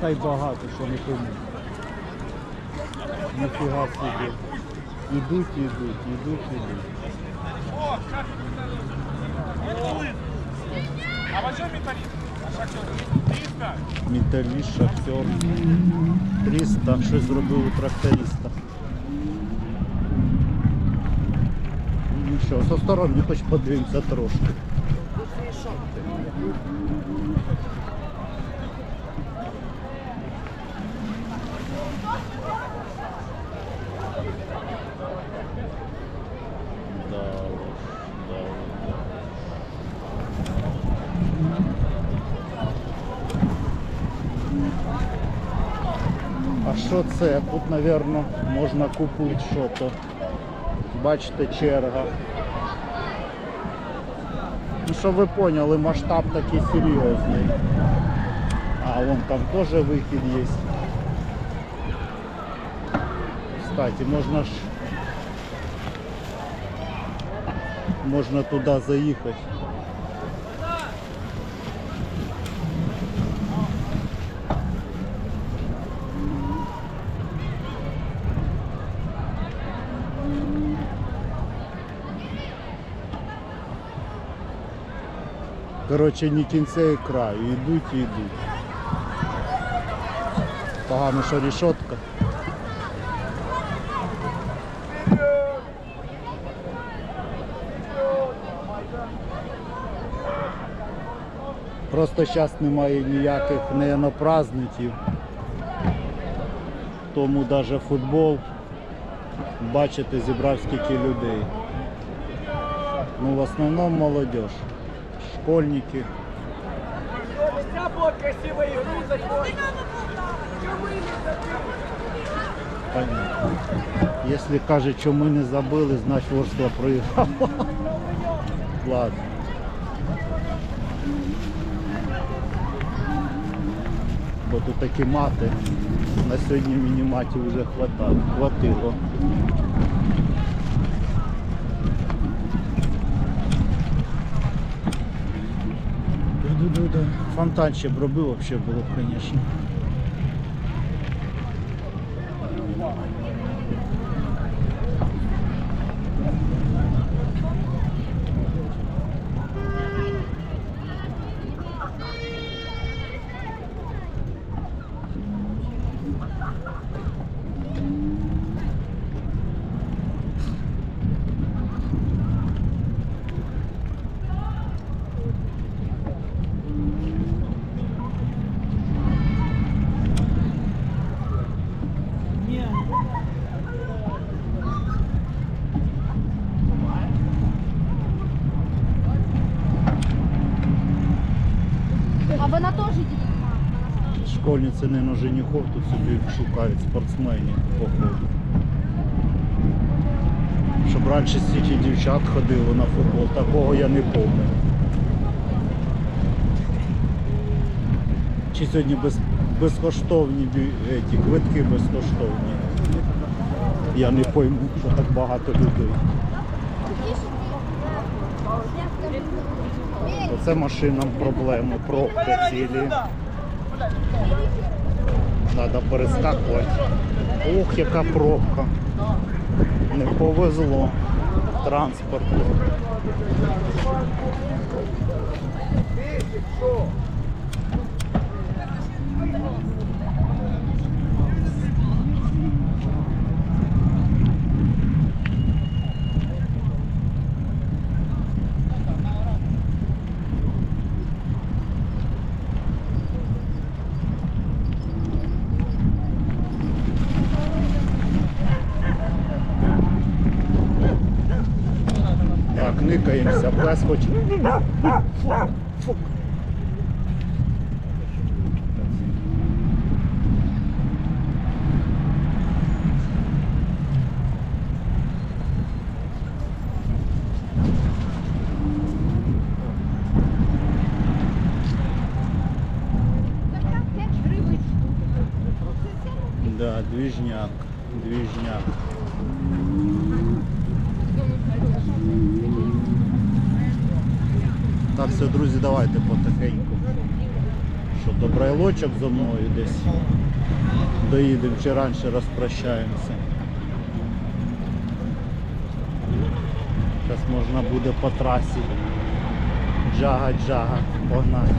Та й багато, що не пойму. Ніфіга собі. Ідуть, ідуть, ідуть, ідуть. А почем металлист? Шахтер? 300? Металіст, шахтер. 300, щось зробив у тракториста. Що, со сторони хоч подивимося трошки. Да уж, да уж, да уж. А що це? Тут, мабуть, можна купити що-то. Бачите, черга. Ну, щоб ви поняли, масштаб такий серйозний. А, вон там теж вихід є. Кстати, можна ж можна туди заїхати. Коротше, ні кінця і краю. Йдуть і йдуть. Погано, що рішотка. Просто зараз немає ніяких наверно, праздників. Тому навіть футбол, бачите, зібрав скільки людей. Ну, в основному молодежь, школьники. Понятно. Якщо каже, що ми не забили, значить Ворскла проіграла. Ладно. Бо тут такі мати. На сьогодні мініматів вже хватало. хватило. Фонтан ще б робив, взагалі було б, звісно. Школьниці не на женихов, тут собі шукають спортсменів походу. Щоб раніше стільки дівчат ходило на футбол, такого я не пам'ятаю. Чи сьогодні без, безкоштовні бі- квитки безкоштовні. Я не пойму, що так багато людей. Оце машинам проблеми, пробки цілі. Треба перескакувати. Ох, яка пробка. Не повезло транспорту. Заплаз хочет. Фу. Да, движняк, движняк. Все, друзі, давайте потихеньку. Щоб Добрайлочок зо мною десь. Доїдемо чи раніше розпрощаємося. Зараз можна буде по трасі. Джага-джага погнати.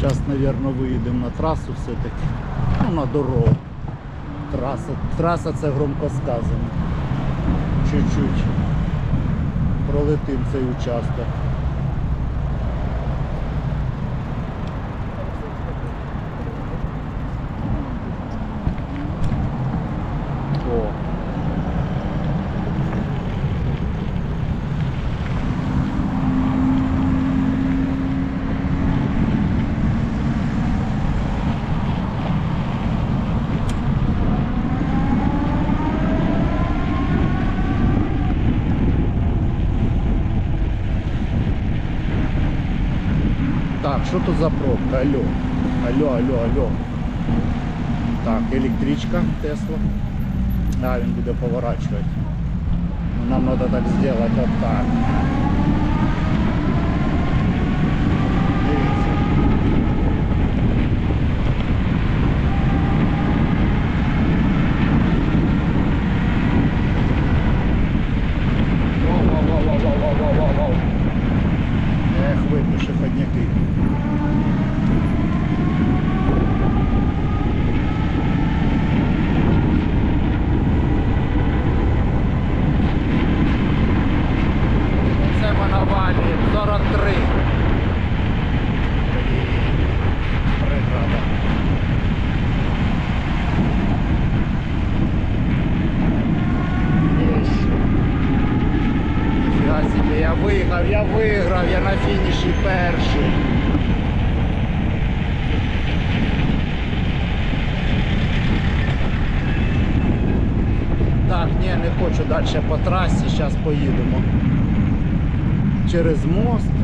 Зараз, мабуть, виїдемо на трасу все-таки. Ну, на дорогу. Траса, траса це громко сказано. Чуть-чуть. Пролетим цей участок. Що тут за пробка? Алло. Алло, алло, алло. Так, електричка Тесла. А, він буде поворачувати. Нам треба так зробити от так. Я виграв, я на фініші перший. Так, ні, не хочу далі по трасі, зараз поїдемо через мост.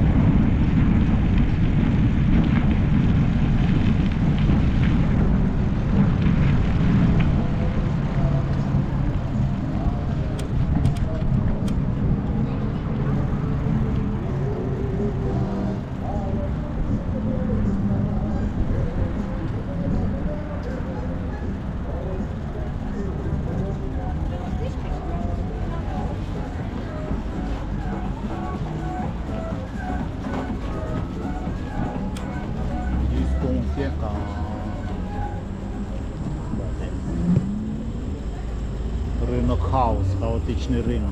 Хаос, хаотичний ринок.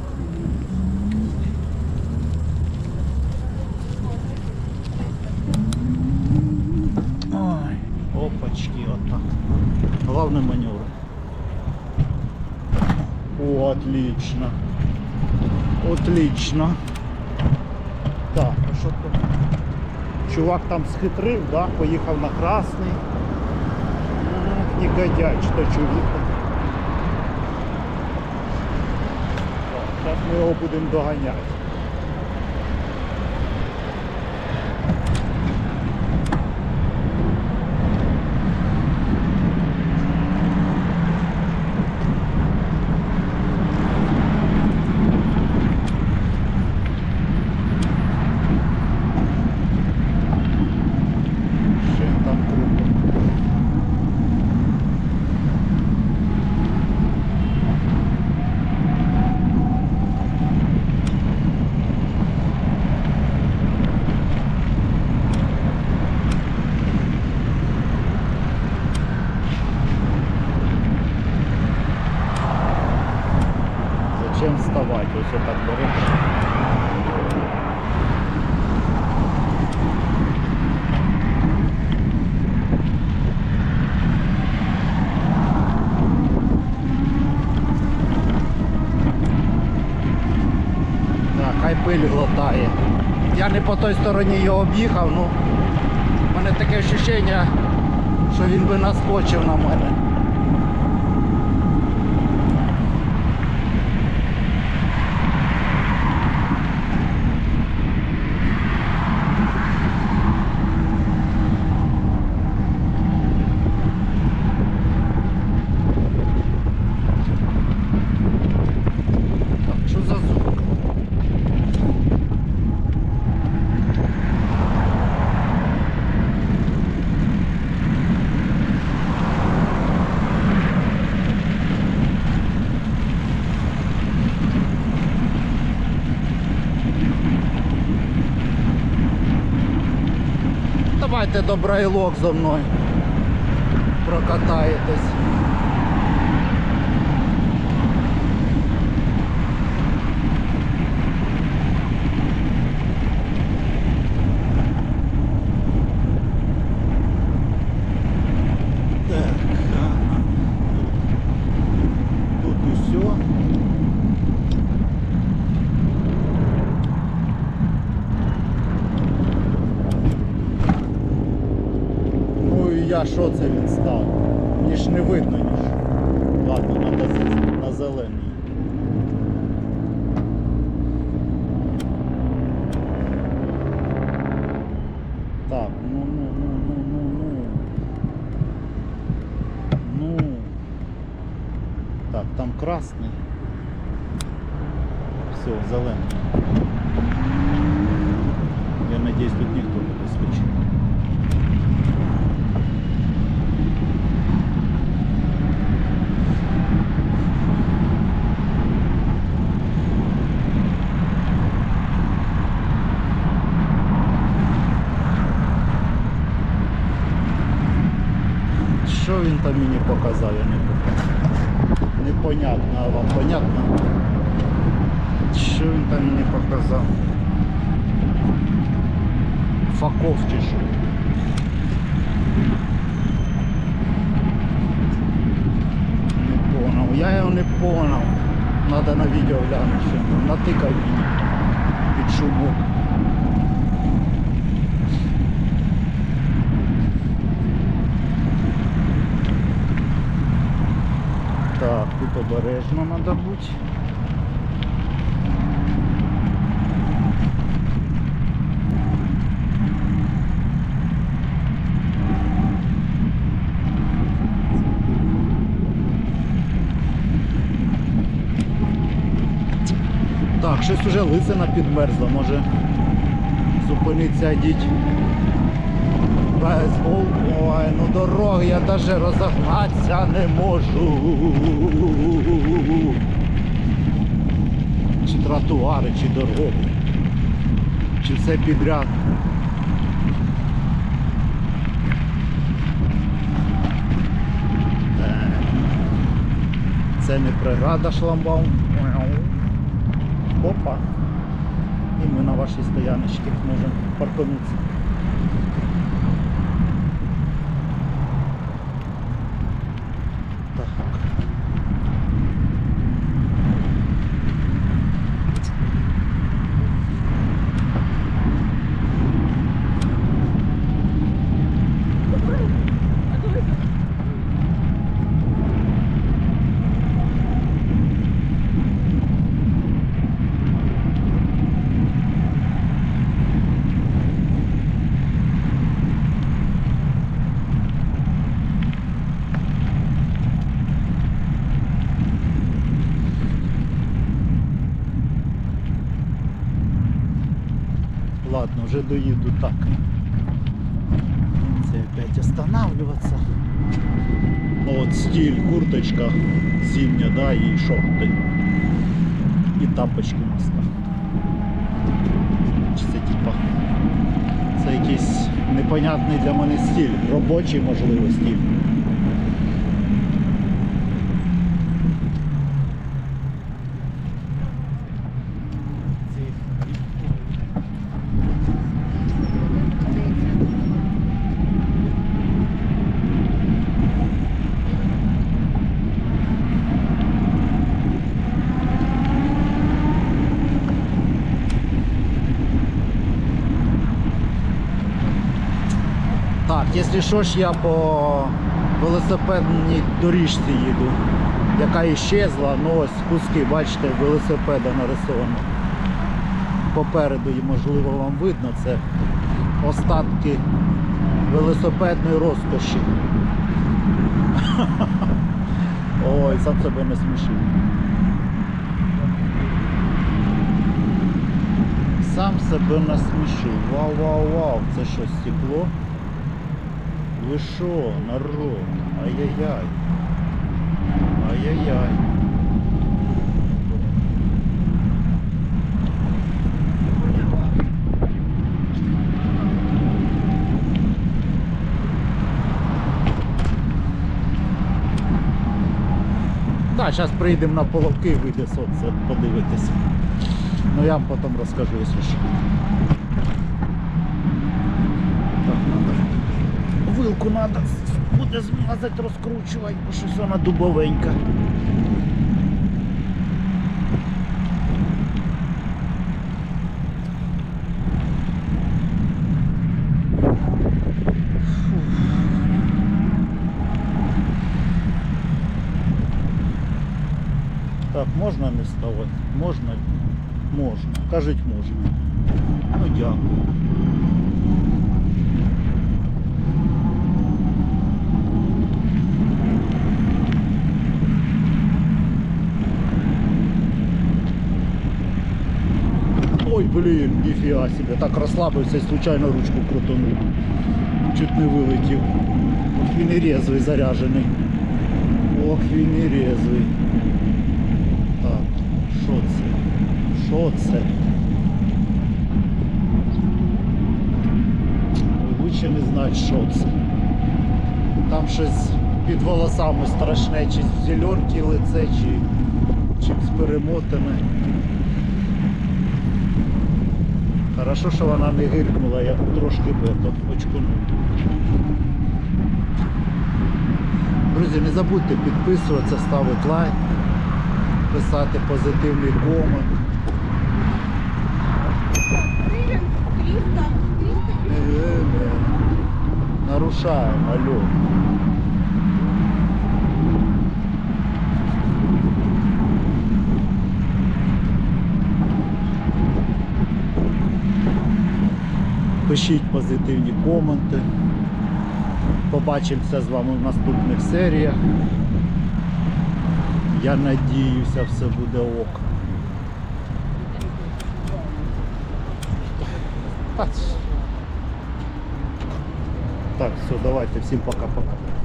Ой, опачки, отак. Главный маневр. О, отлично. Отлично. Так, а що тут? Чувак там схитрив, да? поїхав на красний. Ну, негодяй, що чоловік. Зараз ми його будемо доганяти. Ще там круто. Зачем Ось так береш. хай пиль глотає. Я не по той стороні його об'їхав, ну в мене таке відчуття, що він би наскочив на мене. Так, що за звук? Давайте до брайлок зо мною. Прокатаєтесь. Так, ага. Тут і все. Ну і я що це він став? Мені не видно нічого. Ладно, з- на зелений. Так, ну ну ну ну ну ну. Ну. Так, там красний. Все, зелений. Я надеюсь, тут никто не доскочит. Що він там мені показав, я не пам'ятаю. Непонятно, а вам понятно? Що він там мені показав? Факов чи що? Не понял. Я його не понял. Надо на відео глянути. мені під шумок. Так, тут обережно треба бути. Так, щось уже лисина підмерзла, може зупиниться йдіть. Бейсбол, ой, ну дороги я навіть розогнатися не можу. Чи тротуари, чи дороги, чи все підряд. Це не преграда шламбаум. Опа. І ми на вашій стояночці можемо парканутися. Ладно, уже доеду так. Це опять останавливаться. Вот стиль, курточка зимняя, да, и шорты. І тапочки. Чи це типа. Це якийсь непонятний для мене стиль. Робочий, можливо, стиль. Якщо що ж, я по велосипедній доріжці їду, яка іщезла, ну ось куски, бачите, велосипеда нарисовано. Попереду, і можливо вам видно, це остатки велосипедної розкоші. Ой, сам себе не смішив. Сам себе насмішив. Вау, вау, вау. Це що, стекло? Ви що, народ? Ай-яй-яй. Ай-яй-яй. Так, зараз приїдемо на половки, вийде сонце, подивитися. Ну я вам потім розкажу, якщо що. Вилку треба буде змазати, розкручувати, бо щось вона дубовенька. Так, можна не ставати? Можна? Можна. Кажуть, можна. Ну дякую. Блін, ніфіга себе. Так розслабився і случайно ручку крутанув. Чуть не вилетів. Ох, він і резвий заряджений. Ох, він і резвий. Так, що це? Що це? Лучше не знати, що це. Там щось під волосами страшне, чи з зеленки лице, чи, чи з перемотане. Хорошо, що вона не гиркнула, я трошки очкунув. Друзі, не забудьте підписуватися, ставити лайк, писати позитивний комент. 300, 300 Не-не-не. Нарушаємо, алло. Пишіть позитивні коменти. Побачимося з вами в наступних серіях. Я надіюся, все буде ок. Так, все, давайте, всім пока-пока.